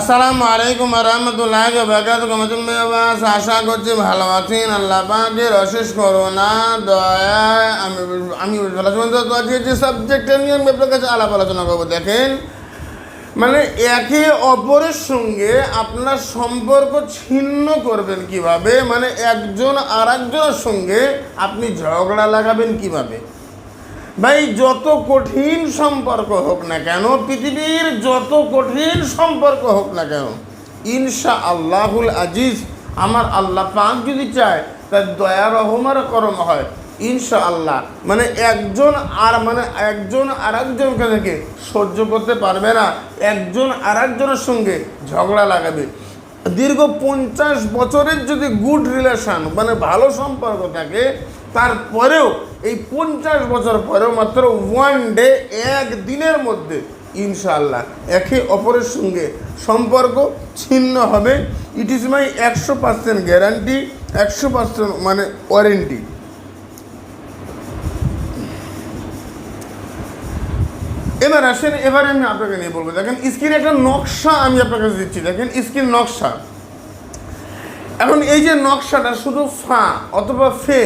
আসসালামু আলাইকুম রহমতুল্লাহ বাস আশা করছি ভালো আছেন। আল্লাহ পাকের অশেষ করোনা দয়া, আমি আমি যে সাবজেক্টটা নিয়ে আমি আপনার কাছে আলাপ আলোচনা করব, দেখেন। মানে একে অপরের সঙ্গে আপনার সম্পর্ক ছিন্ন করবেন কীভাবে? মানে একজন আর সঙ্গে আপনি ঝগড়া লাগাবেন কীভাবে? ভাই, যত কঠিন সম্পর্ক হোক না কেন, পৃথিবীর যত কঠিন সম্পর্ক হোক না কেন ইনশা আল্লাহুল আজিজ, আমার আল্লাহ পাক যদি চায়, তার দয়া রহমার করম হয় ইনশা আল্লাহ মানে একজন আর মানে একজন আর একজনকে থেকে সহ্য করতে পারবে না, একজন আর একজনের সঙ্গে ঝগড়া লাগাবে। দীর্ঘ পঞ্চাশ বছরের যদি গুড রিলেশান মানে ভালো সম্পর্ক থাকে, তারপরেও এই পঞ্চাশ বছর পরেও মাত্র ওয়ান ডে এক দিনের মধ্যে ইনশাআল্লাহ একে অপরের সঙ্গে সম্পর্ক ছিন্ন হবে। ইট ইজ মাই একশো পার্সেন্ট গ্যারান্টি একশো পার্সেন্ট মানে ওয়ারেন্টি এবার আসেন, এবারে আমি আপনাকে নিয়ে বলব। দেখেন স্ক্রিনে একটা নকশা আমি আপনাকে দিচ্ছি। দেখেন স্ক্রিন নকশা। এখন এই যে নকশাটা শুধু ফা অথবা ফে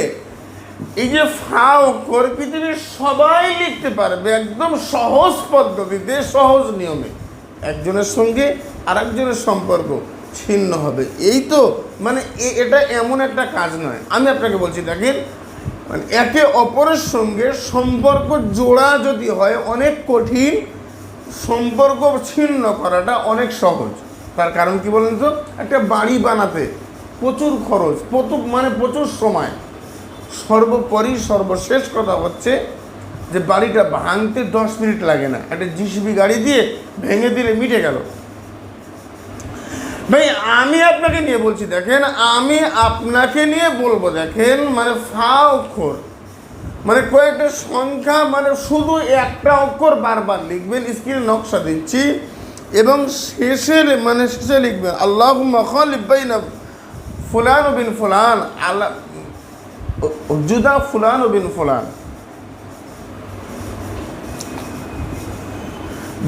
এই যে ফাও অক্ষর পৃথিবীর সবাই লিখতে পারবে একদম সহজ পদ্ধতিতে, সহজ নিয়মে। একজনের সঙ্গে আরেকজনের সম্পর্ক ছিন্ন হবে। এই তো মানে এটা এমন একটা কাজ নয়। আমি আপনাকে বলছি, দেখেন মানে একে অপরের সঙ্গে সম্পর্ক জোড়া যদি হয়, অনেক কঠিন। সম্পর্ক ছিন্ন করাটা অনেক সহজ। তার কারণ কি বলেন তো? একটা বাড়ি বানাতে প্রচুর খরচ, প্রচুর মানে প্রচুর সময়। সর্বোপরি সর্বশেষ কথা হচ্ছে যে বাড়িটা ভাঙতে দশ মিনিট লাগে না। একটা জিসিবি গাড়ি দিয়ে ভেঙে দিলে মিটে গেল। ভাই, আমি আপনাকে নিয়ে বলছি, দেখেন, আমি আপনাকে নিয়ে বলব, দেখেন মানে ফা অক্ষর। মানে কয়েকটা সংখ্যা মানে শুধু একটা অক্ষর বারবার লিখবেন, স্ক্রিনে নকশা দিচ্ছি, এবং শেষে মানে শেষে লিখবেন আল্লাহ মখালিবাইনা ফুলান বিন ফুলান আল্লাহ জুদা ফুলান বিন ফুলান।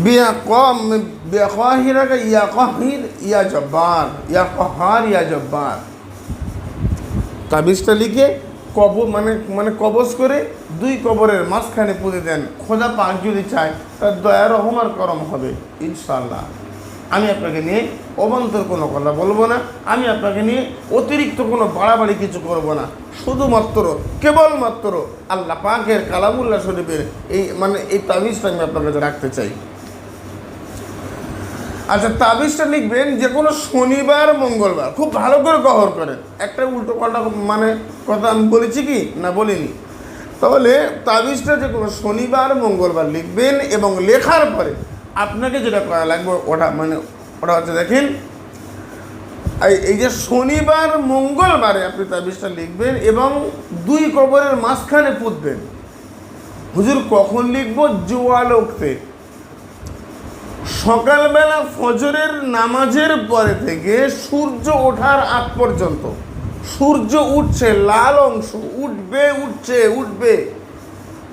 বিয়া ইয়া কাহির ইয়া জব্বার ইয়া কহার ইয়া জব্বার তাবিজটা লিখে কব মানে মানে কবজ করে দুই কবরের মাঝখানে পুঁতে দেন। খোদা পাক যদি চায়, তার দয়া রহমার করম হবে ইনশাল্লাহ আমি আপনাকে নিয়ে অবান্তর কোনো কথা বলব না। আমি আপনাকে নিয়ে অতিরিক্ত কোনো বাড়াবাড়ি কিছু করব না। শুধুমাত্র, কেবলমাত্র আল্লাহ পাকের কালামুল্লাহ শরীফের এই মানে এই তাবিজটা আমি আপনার কাছে রাখতে চাই। আচ্ছা তাবিজটা লিখবেন যে কোনো শনিবার, মঙ্গলবার। খুব ভালো করে কভার করেন। একটা উল্টো পাল্টা মানে কথা আমি বলেছি কি? না, বলিনি। তাহলে তাবিজটা যে কোনো শনিবার, মঙ্গলবার লিখবেন এবং লেখার পরে আপনাকে যেটা করা লাগবে ওটা মানে ওটা হচ্ছে দেখেন। এই- যে শনিবার, মঙ্গলবারে আপনি তাবিজটা লিখবেন এবং দুই কবরের মাঝখানে পুঁতবেন। হুজুর, কখন লিখব? জোয়ালোকতে সকালবেলা ফজরের নামাজের পরে থেকে সূর্য ওঠার আগ পর্যন্ত, সূর্য উঠছে, লাল অংশ, উঠবে, উঠছে, উঠবে।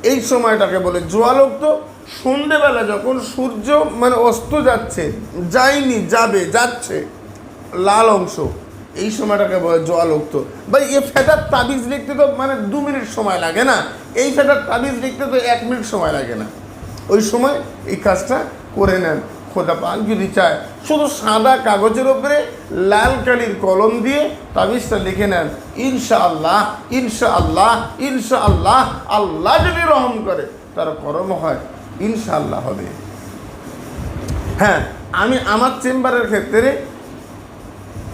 এই সময়টাকে বলে জোয়ালোক তো সন্ধেবেলা যখন সূর্য মানে অস্ত যাচ্ছে, যায়নি, যাবে, যাচ্ছে, লাল অংশ, এই সময়টাকে বলে জোয়ালোক্ত ভাই, এ ফেটার তাবিজ লিখতে তো মানে দু মিনিট সময় লাগে না। এই ফেটার তাবিজ লিখতে তো এক মিনিট সময় লাগে না। ওই সময় এই কাজটা করে নেন খোদা পাক যদি চায়, শুধু সাদা কাগজের ওপরে লাল কালির কলম দিয়ে তাবিজটা লিখে নেন। ইনশা আল্লাহ ইনশা আল্লাহ ইনশা আল্লাহ আল্লাহ যদি রহম করে, তার করম হয়। ইনশা আল্লাহ হবে। হ্যাঁ আমি আমার চেম্বারের ক্ষেত্রে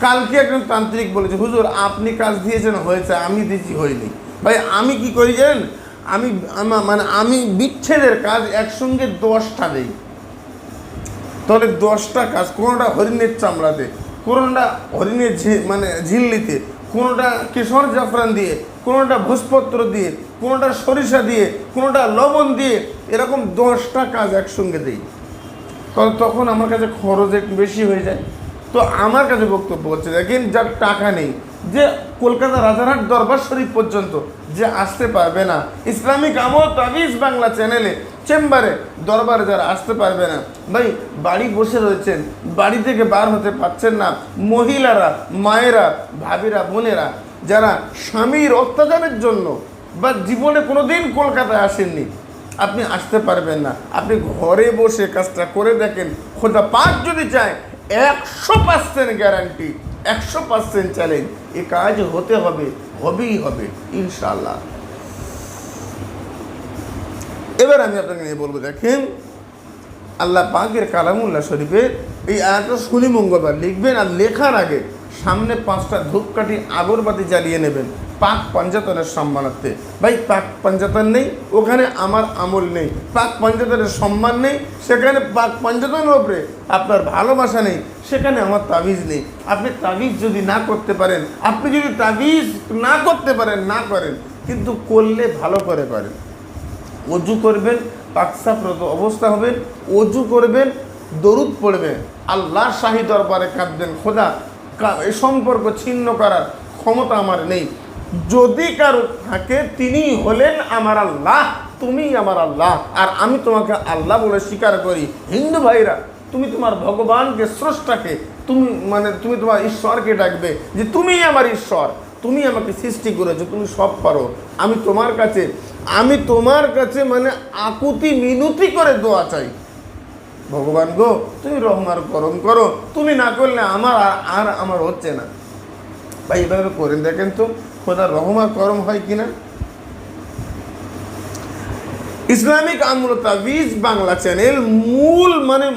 কালকে একজন তান্ত্রিক বলেছে, হুজুর, আপনি কাজ দিয়েছেন, হয়েছে, আমি দিয়েছি, হয়নি। ভাই, আমি কি করি জানেন? আমি, আমা- মানে আমি বিচ্ছেদের কাজ একসঙ্গে দশটা দিই। তাহলে দশটা কাজ, কোনোটা হরিণের চামড়াতে, কোনোটা হরিণের ঝি মানে ঝিল্লিতে, কোনোটা কেশর জাফরান দিয়ে কোনোটা ভোজপত্র দিয়ে, কোনোটা সরিষা দিয়ে, কোনোটা লবণ দিয়ে এরকম দশটা কাজ একসঙ্গে দিই। তখন আমার কাছে খরচ একটু বেশি হয়ে যায়। তো আমার কাছে বক্তব্য হচ্ছে, দেখেন যার টাকা নেই, যে কলকাতা রাজারহাট দরবার শরীফ পর্যন্ত যে আসতে পারবে না, ইসলামিক আমল তাবিজ বাংলা চ্যানেলে চেম্বারে দরবারে যারা আসতে পারবে না, ভাই বাড়ি বসে রয়েছেন, বাড়ি থেকে বার হতে পারছেন না। মহিলারা, মায়েরা, ভাবিরা, বোনেরা, যারা স্বামীর অত্যাচারের জন্য বা জীবনে কোনোদিন কলকাতায় আসেননি, আপনি আসতে পারবেন না। আপনি ঘরে বসে কাজটা করে দেখেন, খোদা পাঁচ যদি চায়, একশো পার্সেন্ট গ্যারান্টি একশো পার্সেন্ট চ্যালেঞ্জ এ কাজ হতে হবে, হবেই হবে ইনশাল্লাহ এবার আমি আপনাকে নিয়ে বলব, দেখেন, আল্লাহ পাকের কালামুল্লাহ শরীফের এই আয়াতটা শনি মঙ্গলবার লিখবেন আর লেখার আগে সামনে পাঁচটা ধূপকাঠি আগরবাতি জ্বালিয়ে নেবেন। পাক পাঞ্জাতনের সম্মানার্থে। ভাই, পাক পাঞ্জাতন নেই, ওখানে আমার আমল নেই। পাক পাঞ্জাতনের সম্মান নেই, সেখানে পাক পাঞ্জাতনের ওপরে আপনার ভালোবাসা নেই, সেখানে আমার তাবিজ নেই। আপনি তাবিজ যদি না করতে পারেন, আপনি যদি তাবিজ না করতে পারেন, না করেন, কিন্তু করলে ভালো করে করেন অজু করবেন পাকসাপ্রত অবস্থা হবেন অজু করবেন, দরুদ পড়বে আল্লাহ শাহী দরবারে কাঁদবেন, খোদা এ সম্পর্ক ছিন্ন করার ক্ষমতা আমার নেই। যদি কারও থাকে, তিনি হলেন আমার আল্লাহ তুমি আমার আল্লাহ। আর আমি তোমাকে আল্লাহ বলে স্বীকার করি। হিন্দু ভাইরা, তুমি তোমার ভগবানকে, স্রষ্টাকে, তুমি মানে তুমি তোমার ঈশ্বরকে ডাকবে যে, তুমিই আমার ঈশ্বর তুমি আমাকে সৃষ্টি করেছ, তুমি সব পারো। আমি তোমার কাছে আমি তোমার কাছে মানে আকুতি মিনতি করে দোয়া চাই। ভগবান গো, তুমি রহমার করম করো। তুমি না করলে আমার আর- আমার হচ্ছে না। ভাই, এভাবে করেন দেখেন তো খোদা রহমার করম হয় কিনা? ইসলামিক আমল তাবিজ বাংলা চ্যানেল মূল মানে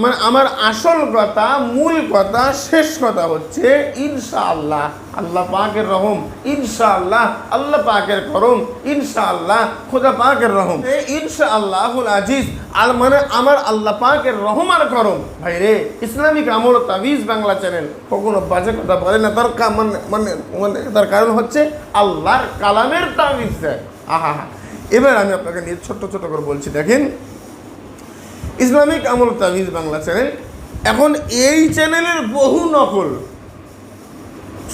মানে আমার আসল কথা, মূল কথা, শেষ কথা হচ্ছে ইনশাআল্লাহ, আল্লাহ আল্লাহ পাকের রহম, ইনশাআল্লাহ, আল্লাহ আল্লাহ পাকের করম, ইনশাআল্লাহ, খোদা পাকের রহম। এ ইনশাআল্লাহুল আজিজ আর মানে আমার আল্লাহ পাকের রহম আর করম। ভাই রে ইসলামিক আমল তাবিজ বাংলা চ্যানেল কখনো বাজে কথা বলে না, তার মানে মানে মানে তার কারণ হচ্ছে আল্লাহর কালামের তাবিজ দেয়। আহা হা এবার আমি আপনাকে নিয়ে ছোট্ট ছোট করে বলছি, দেখেন। ইসলামিক আমল তাবিজ বাংলা চ্যানেল। এখন এই চ্যানেলের বহু নকল।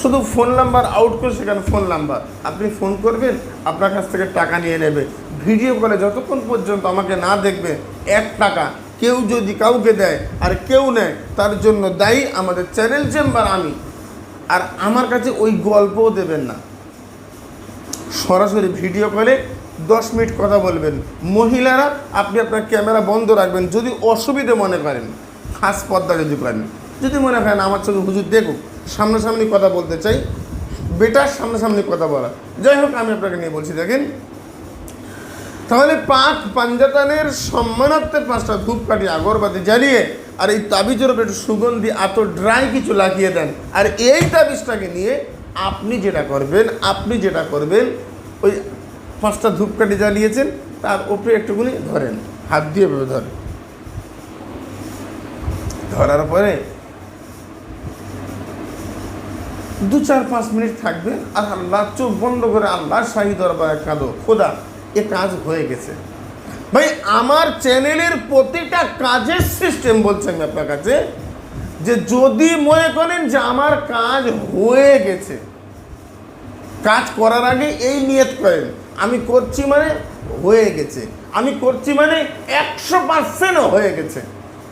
শুধু ফোন নাম্বার আউট করে সেখানে ফোন নাম্বার। আপনি ফোন করবেন, আপনার কাছ থেকে টাকা নিয়ে নেবে। ভিডিও কলে যতক্ষণ পর্যন্ত আমাকে না দেখবে, এক টাকা কেউ যদি কাউকে দেয় আর কেউ নেয়, তার জন্য দায়ী আমাদের চ্যানেল চেম্বার আমি। আর আমার কাছে ওই গল্পও দেবেন না। সরাসরি ভিডিও কলে দশ মিনিট কথা বলবেন। মহিলারা, আপনি আপনার ক্যামেরা বন্ধ রাখবেন, যদি অসুবিধে মনে করেন, খাস পর্দা যদি করেন। যদি মনে করেন আমার সঙ্গে হুজুর দেখুক, সামনাসামনি কথা বলতে চাই, বেটার সামনাসামনি কথা বলা। যাই হোক, আমি আপনাকে নিয়ে বলছি, দেখেন। তাহলে পাক পাঞ্জাতানের সম্মানার্থে পাঁচটা ধূপকাঠি আগরবাতি জ্বালিয়ে, আর এই তাবিজের উপর একটু সুগন্ধি এত ড্রাই কিছু লাগিয়ে দেন। আর এই তাবিজটাকে নিয়ে আপনি যেটা করবেন, আপনি যেটা করবেন, ওই পাঁচটা ধূপকাঠি জ্বালিয়েছেন, তার উপরে একটুখানি ধরেন, হাত দিয়ে এভাবে ধরেন। ধরার পরে দু চার পাঁচ মিনিট থাকবেন আর আল্লাহ চোখ বন্ধ করে আল্লাহ শাহী দরবারে কাঁদো, খোদা, এ কাজ হয়ে গেছে। ভাই, আমার চ্যানেলের প্রতিটা কাজের সিস্টেম বলছি আমি আপনার কাছে, যে যদি মনে করেন যে আমার কাজ হয়ে গেছে, কাজ করার আগে এই নিয়ত করেন। আমি করছি মানে হয়ে গেছে। আমি করছি মানে একশো পার্সেন্টও হয়ে গেছে।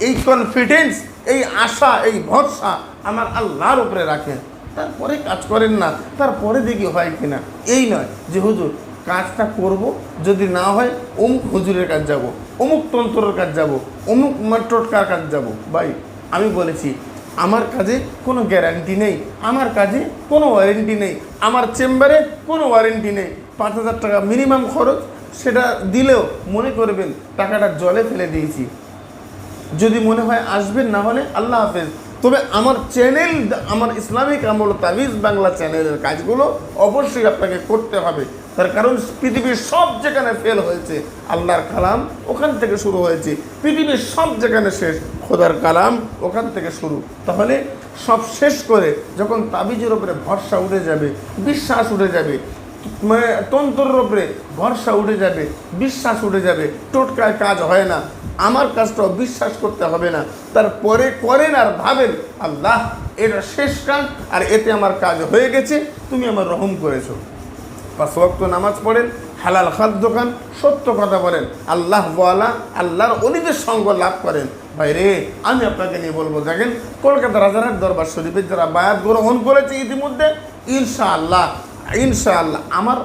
এই কনফিডেন্স এই আশা, এই ভরসা আমার আল্লাহর উপরে রাখেন। তারপরে কাজ করেন না, তারপরে দেখি হয় কিনা এই নয় যে হুজুর, কাজটা করব, যদি না হয় অমুক হুজুরের কাজ যাব, অমুক তন্ত্রের কাজ যাব, অমুক টোটকার কাজ যাব। ভাই, আমি বলেছি, আমার কাজে কোনো গ্যারান্টি নেই, আমার কাজে কোনো ওয়ারেন্টি নেই, আমার চেম্বারে কোনো ওয়ারেন্টি নেই। পাঁচ হাজার টাকা মিনিমাম খরচ, সেটা দিলেও মনে করবেন টাকাটা জলে ফেলে দিয়েছি। যদি মনে হয় আসবেন, না হলে আল্লাহ হাফেজ। তবে আমার চ্যানেল, আমার ইসলামিক আমল তাবিজ বাংলা চ্যানেলের কাজগুলো অবশ্যই আপনাকে করতে হবে। তার কারণ পৃথিবীর সব যেখানে ফেল হয়েছে, আল্লাহর কালাম ওখান থেকে শুরু হয়েছে। পৃথিবীর সব যেখানে শেষ, খোদার কালাম ওখান থেকে শুরু। তাহলে সব শেষ করে যখন তাবিজের উপরে ভরসা উঠে যাবে, বিশ্বাস উঠে যাবে মানে তন্ত্রের ওপরে ভরসা উঠে যাবে, বিশ্বাস উঠে যাবে, টোটকায় কাজ হয় না। আমার কাজটাও বিশ্বাস করতে হবে না। তারপরে করেন আর ভাবেন, আল্লাহ, এটা শেষ কাজ আর এতে আমার কাজ হয়ে গেছে, তুমি আমার রহম করেছ। পাঁচ ওয়াক্ত নামাজ পড়েন, হালাল খাদ্য খান সত্য কথা বলেন, আল্লাহ বলা আল্লাহর অলিদের সঙ্গ লাভ করেন। ভাই রে আমি আপনাকে নিয়ে বলব, দেখেন কলকাতা রাজারহাট দরবার শরীফের যারা বায়াত গ্রহণ করেছে ইতিমধ্যে, ইনশাআল্লাহ ইনশাআল্লাহ, আমার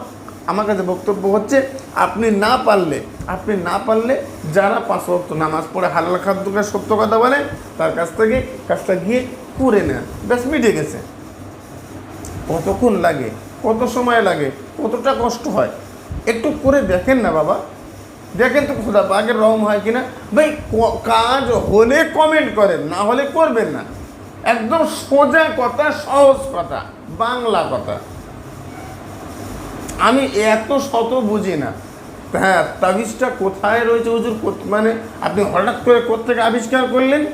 আমার কাছে বক্তব্য হচ্ছে, আপনি না পারলে, আপনি না পারলে যারা পাঁচ ওয়াক্ত নামাজ পড়ে হালাল খাদ্য খায় সত্য কথা বলে, তার কাছ থেকে কাজটা গিয়ে করে নেন। ব্যাস, মিটে গেছে। কতক্ষণ লাগে? কত সময় লাগে? কতটা কষ্ট হয়? একটু করে দেখেন না বাবা। দেখেন তো খোদা বাঘের রহম হয় কিনা। ভাই কাজ হলে কমেন্ট করেন, না হলে করবেন না। একদম সোজা কথা, সহজ কথা, বাংলা কথা। আমি এত শত বুঝি না। হ্যাঁ তাবিজটা কোথায় রয়েছে হুজুর? মানে আপনি হঠাৎ করে কোথেকে আবিষ্কার করলেন?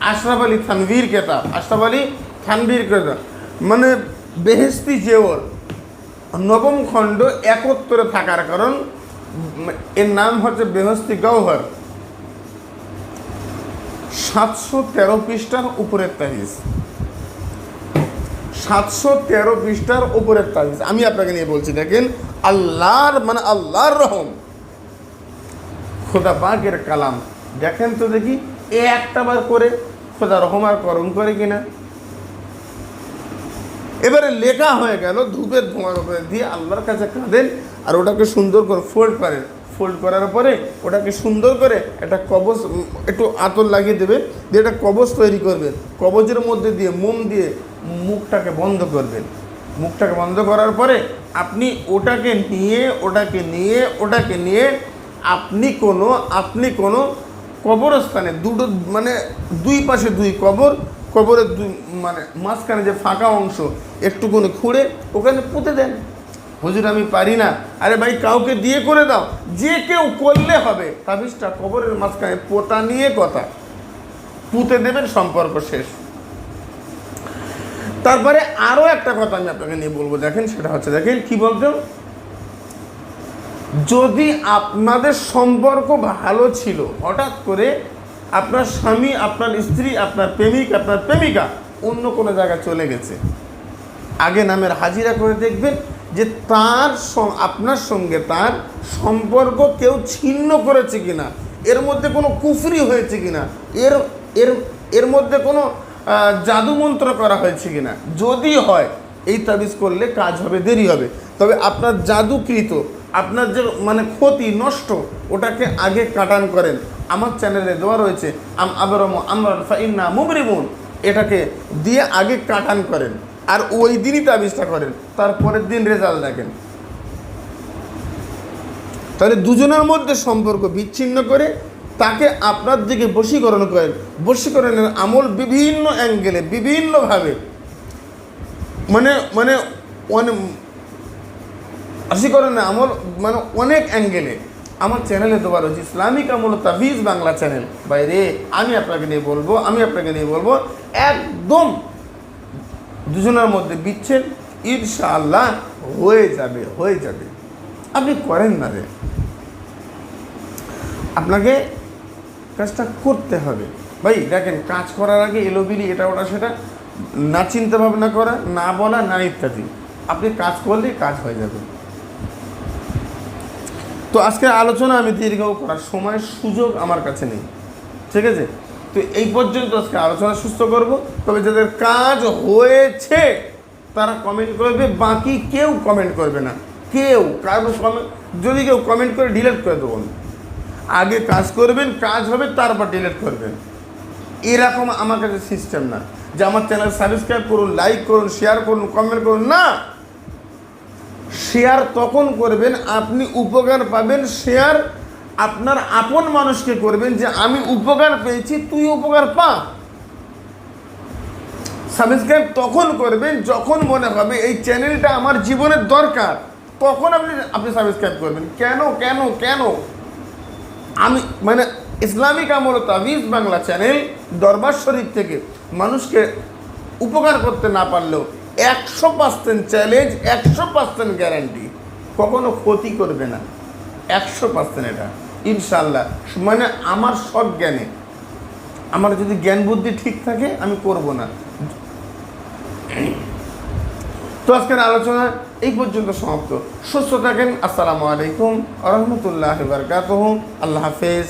আশরাফ আলী থানভীর কেতাব। আশরাফ আলী থানভীর কেতাব। মানে বেহেস্তি জেওর। নবম খণ্ড একত্তরে থাকার কারণ, এর নাম হচ্ছে বেহস্তি গৌহর সাতশো তেরো পৃষ্ঠার উপরের তাহিজ সাতশো তেরো পৃষ্ঠার উপরের তাহিজ আমি আপনাকে নিয়ে বলছি, দেখেন, আল্লাহর মানে আল্লাহর রহম। খোদা বাঘের কালাম। দেখেন তো দেখি, এ একটা বার করে খোদা রহম আর করম করে কিনা। এবারে লেখা হয়ে গেল, ধূপের ধোঁয়ার উপরে দিয়ে আল্লাহর কাছে কাঁদেন আর ওটাকে সুন্দর করে ফোল্ড করেন। ফোল্ড করার পরে ওটাকে সুন্দর করে একটা কবচ একটু আতর লাগিয়ে দেবেন, দিয়ে একটা কবচ তৈরি করবেন। কবচের মধ্যে দিয়ে মোম দিয়ে মুখটাকে বন্ধ করবেন। মুখটাকে বন্ধ করার পরে আপনি ওটাকে নিয়ে ওটাকে নিয়ে ওটাকে নিয়ে আপনি কোনো আপনি কোনো কবরস্থানে দুটো মানে দুই পাশে দুই কবর, কবরের দুই মানে মাঝখানে যে ফাঁকা অংশ একটুকুনি খুঁড়ে ওখানে পুঁতে দেন। হুজুর, আমি পারি না। আরে ভাই, কাউকে দিয়ে করে দাও। যে কেউ করলে হবে। তাবিজটা কবরের মাঝখানে পোতা নিয়ে কথা। পুঁতে দেবেন, সম্পর্ক শেষ। তারপরে আরও একটা কথা আমি আপনাকে নিয়ে বলব, দেখেন সেটা হচ্ছে, দেখেন কি বলতো যদি আপনাদের সম্পর্ক ভালো ছিল, হঠাৎ করে আপনার স্বামী, আপনার স্ত্রী, আপনার প্রেমিক, আপনার প্রেমিকা অন্য কোনো জায়গায় চলে গেছে, আগে নামের হাজিরা করে দেখবেন যে তার আপনার সঙ্গে তার সম্পর্ক কেউ ছিন্ন করেছে কিনা, এর মধ্যে কোনো কুফরি হয়েছে কিনা, এর এর এর মধ্যে কোনো জাদুমন্ত্র করা হয়েছে কিনা? যদি হয়, এই তাবিজ করলে কাজ হবে, দেরি হবে। তবে আপনার জাদুকৃত, আপনার যে মানে ক্ষতি, নষ্ট, ওটাকে আগে কাটান করেন। আমার চ্যানেলে দেওয়া রয়েছে, আম আবরম আমরান ফাইন্না মুবরিমুন। এটাকে দিয়ে আগে কাটান করেন। আর ওই দিনই তাবিজটা করেন। তারপরের দিন রেজাল্ট দেখেন। তাহলে দুজনের মধ্যে সম্পর্ক বিচ্ছিন্ন করে তাকে আপনার দিকে বশীকরণ করেন। বশীকরণের আমল বিভিন্ন অ্যাঙ্গেলে বিভিন্নভাবে। মানে মানে অনে- বশীকরণের আমল মানে অনেক অ্যাঙ্গেলে আমার চ্যানেলে দেওয়া রয়েছে ইসলামিক আমল তাবিজ বাংলা চ্যানেল বাইরে, আমি আপনাকে নিয়ে বলব, আমি আপনাকে নিয়ে বলব, একদম দুজনের মধ্যে বিচ্ছেদ ইনশাআল্লাহ হয়ে যাবে হয়ে যাবে। আপনি করেন না রে। আপনাকে কাজটা করতে হবে। ভাই, দেখেন, কাজ করার আগে এলোবিলি এটা ওটা সেটা না চিন্তা ভাবনা করা, না বলা, না ইত্যাদি। আপনি কাজ করলেই কাজ হয়ে যাবে। তো আজকের আলোচনা আমি দীর্ঘ করার সময় সুযোগ আমার কাছে নেই। ঠিক আছে? তো এই পর্যন্ত আজকে আলোচনা সুস্থ করব। তবে যাদের কাজ হয়েছে, তারা কমেন্ট করবে, বাকি কেউ কমেন্ট করবে না। কেউ, কারও কমেন্ট যদি কেউ কমেন্ট করে ডিলিট করে দেবো। আগে কাজ করবেন, কাজ হবে, তারপর ডিলিট করবেন। এরকম আমার কাছে সিস্টেম না। যে আমার চ্যানেল সাবস্ক্রাইব করুন লাইক করুন শেয়ার করুন কমেন্ট করুন, না। শেয়ার তখন করবেন, আপনি উপকার পাবেন শেয়ার আপনার আপন মানুষকে করবেন যে, আমি উপকার পেয়েছি, তুই উপকার পা। সাবস্ক্রাইব তখন করবেন, যখন মনে হবে এই চ্যানেলটা আমার জীবনের দরকার, তখন আপনি আপনি সাবস্ক্রাইব করবেন। কেন কেন কেন? আমি মানে ইসলামিক আমল তাবিজ বাংলা চ্যানেল দরবার শরীফ থেকে মানুষকে উপকার করতে না পারলেও একশো পার্সেন্ট চ্যালেঞ্জ একশো পার্সেন্ট গ্যারান্টি কখনো ক্ষতি করবে না। একশো পার্সেন্ট এটা। ইনশাল্লাহ মানে আমার সব জ্ঞানে। আমার যদি জ্ঞান বুদ্ধি ঠিক থাকে, আমি করব না। তো আজকের আলোচনা এই পর্যন্ত সমাপ্ত। সুস্থ থাকেন আসসালামু আলাইকুম রহমতুল্লাহ বারকাতহ। আল্লাহ হাফেজ।